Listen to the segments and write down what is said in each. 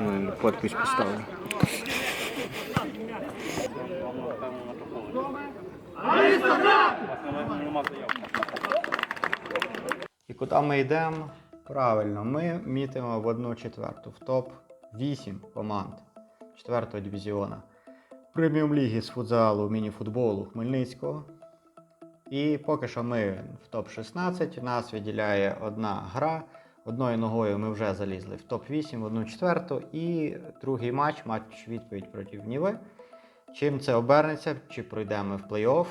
Ну, Подпись поставлю. І куди ми йдемо? Правильно, ми мітимо в одну четверту, в топ-8 команд 4-го дивізіона преміум ліги з футзалу, міні-футболу Хмельницького. І поки що ми в топ-16. Нас відділяє одна гра. Одною ногою ми вже залізли в топ-8, в одну четверту. І другий матч, матч відповідь проти Ніви. Чим це обернеться, чи пройдемо в плей-офф?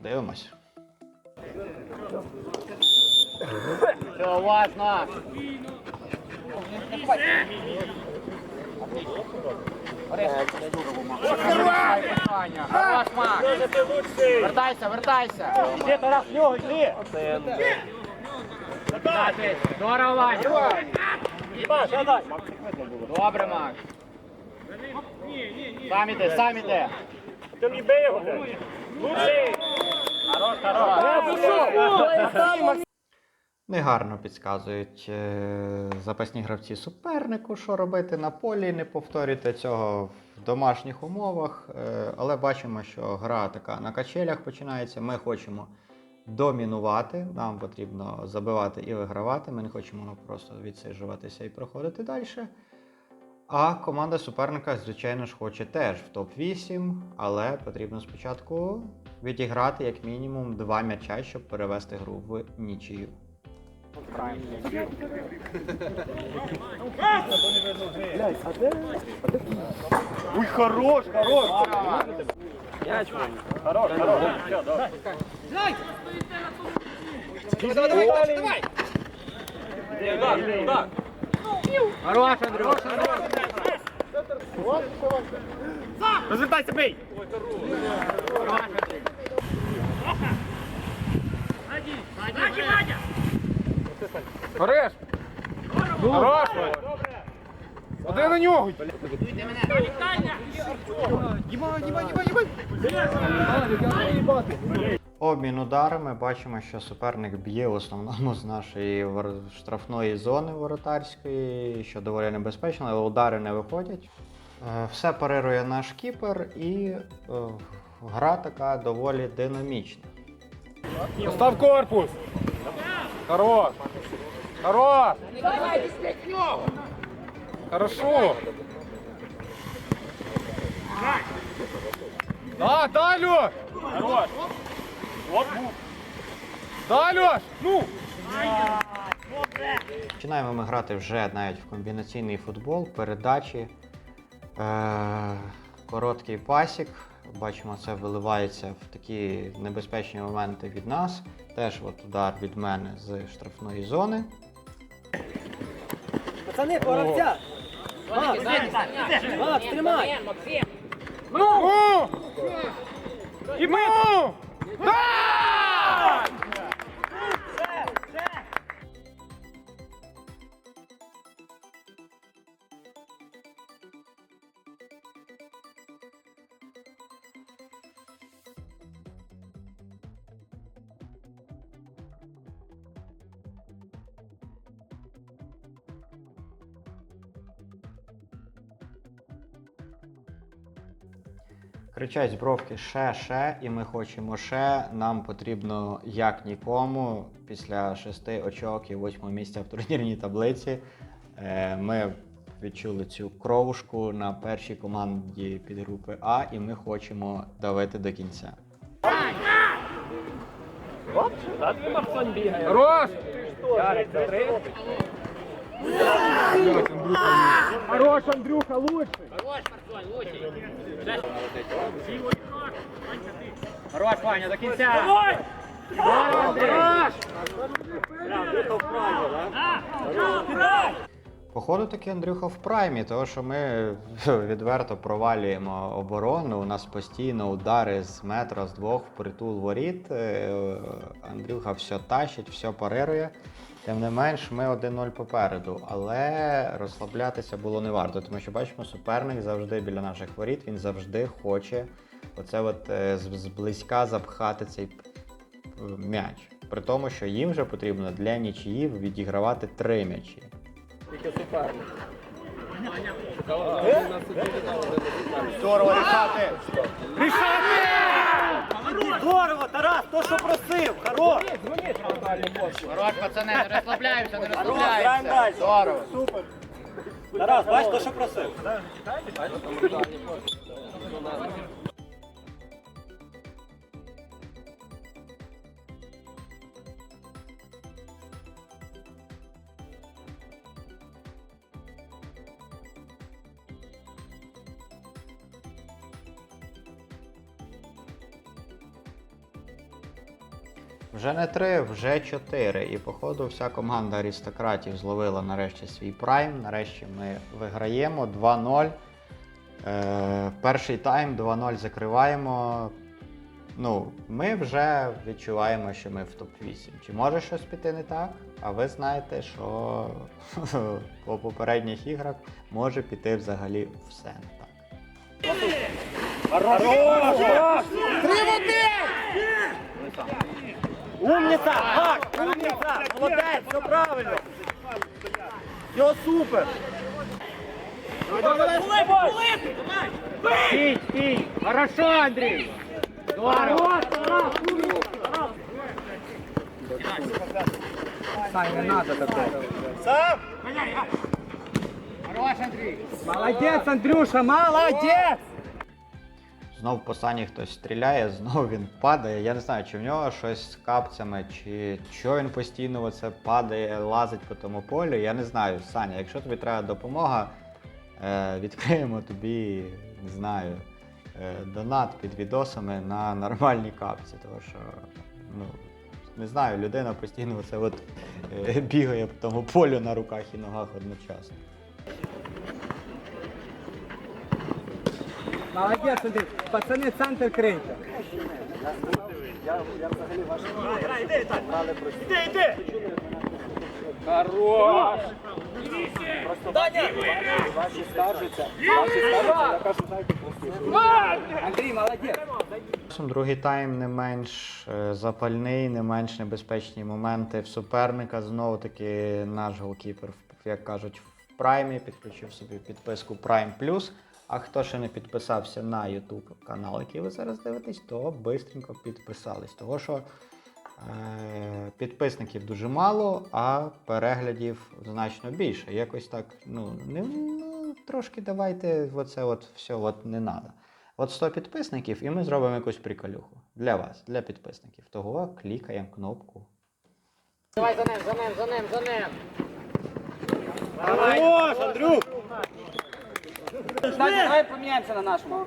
Дивимось. Уважно! Вертайся, вертайся! Йди, Тарас, в нього, йди! Здорово, Ваня! Добре, Макс! Сам іди, сам іди! Ти не бий його! Лучший! Хорош, хорош! Негарно підказують е, запасні гравці супернику, що робити на полі. Не повторюйте цього в домашніх умовах. Е, але бачимо, що гра така на качелях починається. Ми хочемо домінувати. Нам потрібно забивати і вигравати. Ми не хочемо просто відсиджуватися і проходити далі. А команда суперника, звичайно ж, хоче теж в топ-8, але потрібно спочатку відіграти як мінімум два м'яча, щоб перевести гру в нічию. Ой, хорош, хорош! Мяч, Хорош, хорош! Все, добре. Давай, давай, давай! Удар, удар! Хорош, Андрюш! Розвертайся, бий! Хорош! Хорош! Один на нього! Обмін ударами бачимо, що суперник б'є в основному з нашої штрафної зони воротарської, що доволі небезпечно, але удари не виходять. Е, Все парирує наш кіпер і е, гра така доволі динамічна. Постав корпус! Хорош! Хорош! Хорошо! Да, да, Лёш! Хорош! Да, Лёш! Ну! Починаємо ми грати вже навіть в комбінаційний футбол, передачі, е- короткий пасік. Бачимо, це виливається в такі небезпечні моменти від нас. Теж от удар від мене з штрафної зони. Пацани, поравця! Макс, Макс, тримай! Ну! І ми! Да! Кричать з бровки ще, ще, і ми хочемо ще. Нам потрібно як нікому після шести очок і восьмого місця в турнірній таблиці. е, Ми відчули цю кровушку на першій команді підгрупи А, і ми хочемо давити до кінця. Та ти Марсон бігає! Хорош! Андрюха, лучше. Хорош, Андрюха, лучший! Хорош, Ваня, до кінця! Давай! Хорош! Походу таки Андрюха в праймі, тому що ми відверто провалюємо оборону. У нас постійно удари з метра, з двох в притул воріт. Е, Андрюха все тащить, все парирує. Тим не менш, ми 1-0 попереду. Але розслаблятися було не варто, тому що бачимо, суперник завжди біля наших воріт, він завжди хоче оце от е, зблизька запхати цей м'яч. При тому, що їм вже потрібно для нічиїв відігравати три м'ячі. Тільки суперник. Здорово рішати! Здорово, Тарас, то, що просив, хорош! Хорош, пацани, не розслабляємося, не граємо розслабляємося. далі. Здорово. Супер. Тарас, бач, то, що просив. Вже не три, вже чотири. І походу вся команда аристократів зловила нарешті свій прайм. Нарешті ми виграємо 2-0. Е, перший тайм 2-0 закриваємо. Ну, ми вже відчуваємо, що ми в топ-8. Чи може щось піти не так? А ви знаєте, що по попередніх іграх може піти взагалі все не так. Умніця, так, умніця, молодець, все правильно. Все супер. Стій, стій. Хорошо, Андрій. Здорово. Сам. Хорош, Андрій. Молодець, Андрюша, молодець! Знов по сані хтось стріляє, знов він падає. Я не знаю, чи в нього щось з капцями, чи що він постійно оце падає, лазить по тому полю. Я не знаю, Саня, якщо тобі треба допомога, е, відкриємо тобі, не знаю, е, донат під відосами на нормальні капці. Тому що, ну, не знаю, людина постійно оце от, е, бігає по тому полю на руках і ногах одночасно. Молодець, Андрій. Пацани, центр крийте. Іди, іди. Хорош! Андрій, молодець. Другий тайм не менш е, запальний, не менш небезпечні моменти в суперника. Знову таки наш голкіпер, як кажуть, в праймі підключив собі підписку Prime Plus. А хто ще не підписався на YouTube канал, який ви зараз дивитесь, то бистренько підписались. Того що е, підписників дуже мало, а переглядів значно більше. Якось так, ну, не, ну трошки давайте оце от все от не треба. От 100 підписників, і ми зробимо якусь приколюху для вас, для підписників. Того клікаємо кнопку. Давай за ним, за ним, за ним, за ним. Хорош, Андрюк. Давай поміняємося на нашому.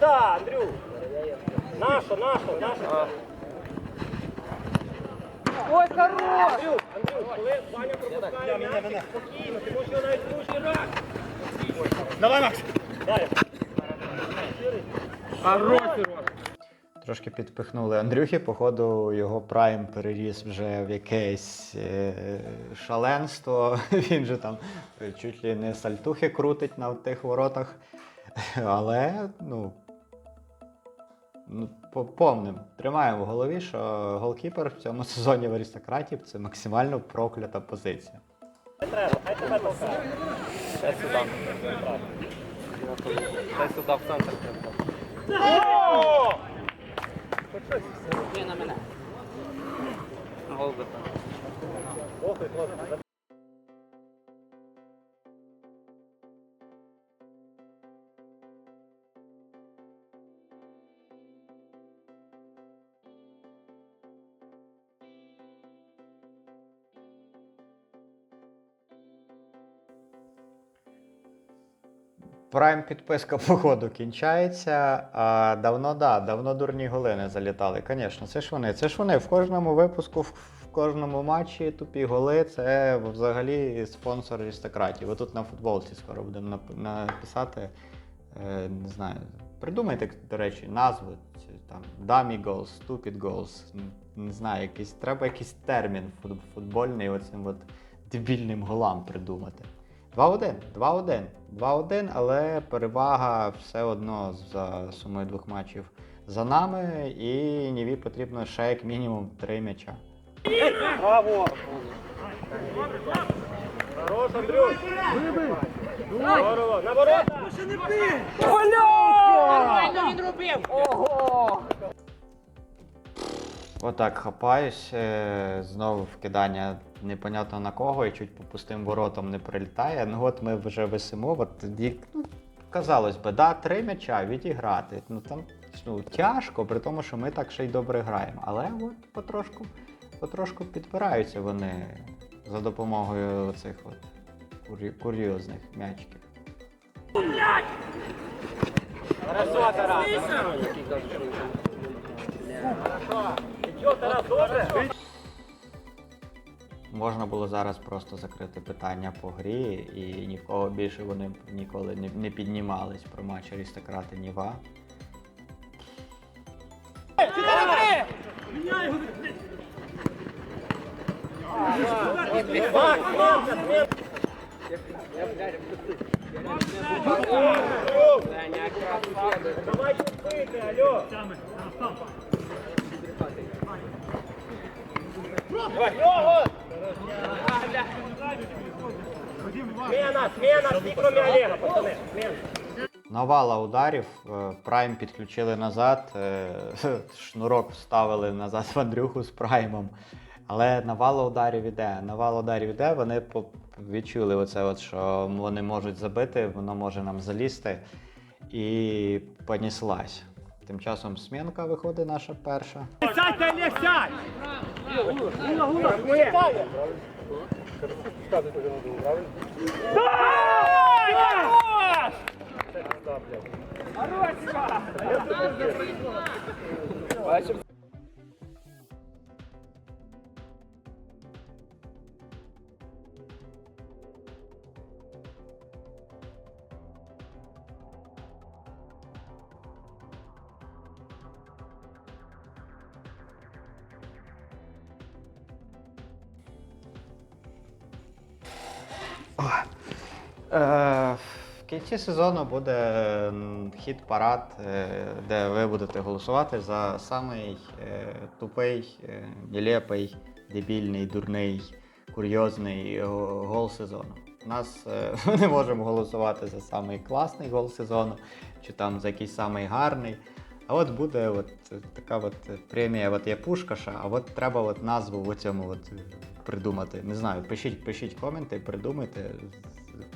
Да, Андрюк. Наша, наша, наша. Ой, хорош! Коли Ваня пропускає м'яч, спокійно, ти можеш його навіть влучити раз. Давай, Макс. Дай. Хорош, Сереж. Трошки підпихнули Андрюхи, походу його прайм переріс вже в якесь е, шаленство. Він же там чуть ли не сальтухи крутить на тих воротах. Але, ну. Ну, по- помним, тримаємо в голові, що голкіпер в цьому сезоні в аристократів це максимально проклята позиція. Не треба, хай тебе толкає. О! Ні, на мене. Ох, хлопці. Прайм підписка походу кінчається. А давно да, давно дурні голи не залітали. Звісно, це ж вони. Це ж вони в кожному випуску, в, кожному матчі тупі голи. Це взагалі спонсор аристократів. Ви тут на футболці скоро будемо написати. Е, не знаю. Придумайте, до речі, назви. ці, Там Dummy Goals, Stupid Goals. Не знаю, якийсь, треба якийсь термін футбольний оцим от дебільним голам придумати. 2-1, 2-1, 2-1, але перевага все одно за сумою двох матчів за нами, і Ніві потрібно ще як мінімум три м'яча. Браво. Хорош, Андрюш. Здорово. На ворота. Нормально він робив. Ого! Отак хапаюсь, е, знову вкидання непонятно на кого і чуть по пустим воротам не прилітає. Ну от ми вже висимо. От, і, ну, казалось би, да, три м'яча відіграти. Ну там ну, тяжко, при тому, що ми так ще й добре граємо. Але от потрошку, потрошку підпираються вони за допомогою цих от курі- курйозних м'ячиків. Що, Тарас, добре? Можна було зараз просто закрити питання по грі, і ні в кого більше вони ніколи не, піднімались про матч Аристократи Ніва. Давай бити, алло. Його! Смена, смена, всі Олега, пацани. Смена. Навала ударів, е, Прайм підключили назад, е, шнурок вставили назад в Андрюху з Праймом. Але навала ударів іде. Навала ударів іде, вони відчули оце, от, що вони можуть забити, воно може нам залізти. І поніслась. Тим часом смінка виходить наша перша. Сядь, Олег, сядь! Е, кінці сезону буде м, хіт-парад, е, де ви будете голосувати за самий е, тупий, е, нелепий, дебільний, дурний, курйозний гол сезону. Нас ми не можемо голосувати за самий класний гол сезону, чи там за якийсь самий гарний. А от буде от така от премія, от є Пушкаша, а от треба от назву в цьому от придумати. Не знаю, пишіть, пишіть коменти, придумайте.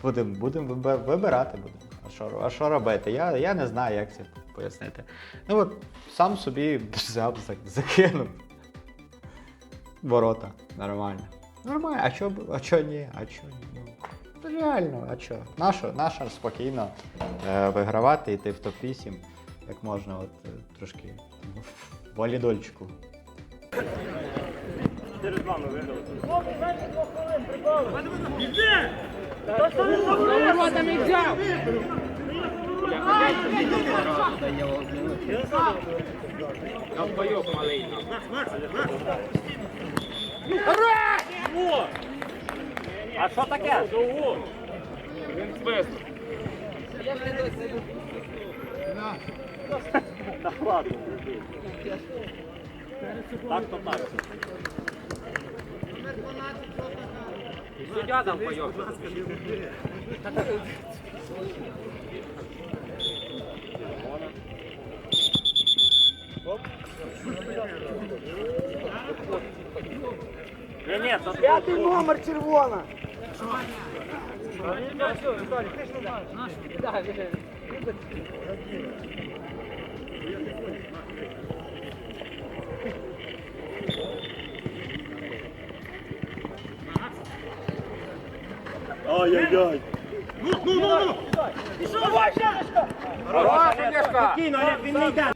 Будемо будем вибирати. Будемо. А що, а що робити? Я, я не знаю, як це пояснити. Ну от сам собі взяв, закинув. Ворота. Нормально. Нормально, а чо, а чо ні? А чо ні? Ну, реально, а чо? Нащо, нащо спокійно е, вигравати, йти в топ-8, як можна от, е, трошки в валідольчику. Через вами видали. Хлопці, менше двох хвилин, прибавили. Ворота а що таке? Так то так. Номер 12, Суддя там поїхав. П'ятий номер червона. Наш. Ай-яй-яй. Хороша Олешка. Спокійно, Олег, він не йде.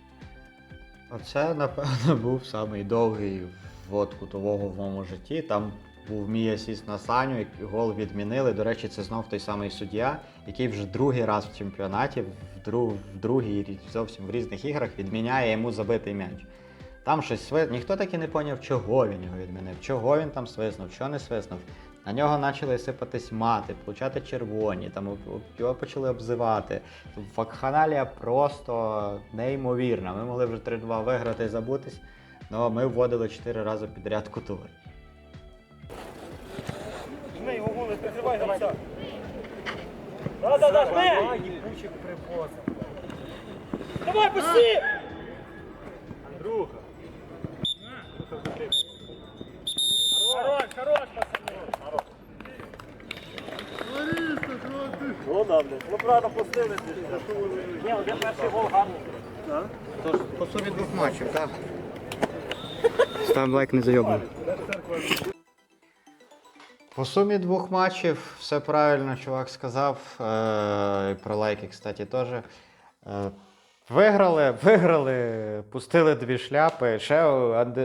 Оце, напевно, був самий довгий ввод кутового в моєму житті. Там був мій асіст на Саню, який гол відмінили. До речі, це знов той самий суддя, який вже другий раз в чемпіонаті, в, друг, в другій зовсім в різних іграх відміняє йому забитий м'яч. Там щось сви... ніхто так і не поняв, чого він його відмінив, чого він там свиснув, що не свиснув. На нього почали сипатись мати, получати червоні, там його почали обзивати. Вакханалія просто неймовірна. Ми могли вже 3-2 виграти і забутись, але ми вводили 4 рази підряд кутовий. Жми його голи, прикривай, давай. Да, да, да, жми! Давай, пусти! Андрюха. Хорош, хорош, пацани. Ну, да, блядь. Ну, правда, пустили. Ні, один перший гол гарний. Тож, по сумі двох матчів, так. Став лайк не зайобаний. По сумі двох матчів все правильно чувак сказав. Е, і про лайки, кстати, теж. Е, виграли, виграли, пустили дві шляпи. Ще,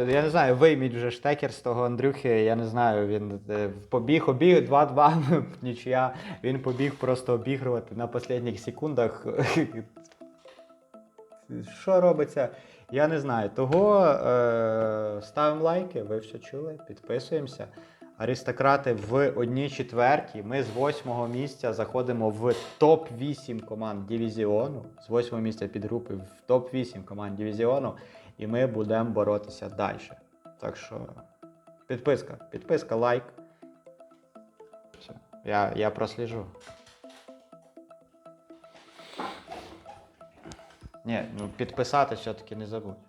я не знаю, вийміть вже штекер з того Андрюхи. Я не знаю, він е, побіг, обіг 2-2, нічия. Він побіг просто обігрувати на останніх секундах. Що робиться? Я не знаю. Того е, ставимо лайки, ви все чули, підписуємося. Аристократи в одній четвертій. Ми з восьмого місця заходимо в топ-8 команд дивізіону. З восьмого місця підгрупи в топ-8 команд дивізіону. І ми будемо боротися далі. Так що підписка, підписка, лайк. Все. Я, я просліжу. Ні, ну підписати все-таки не забудь.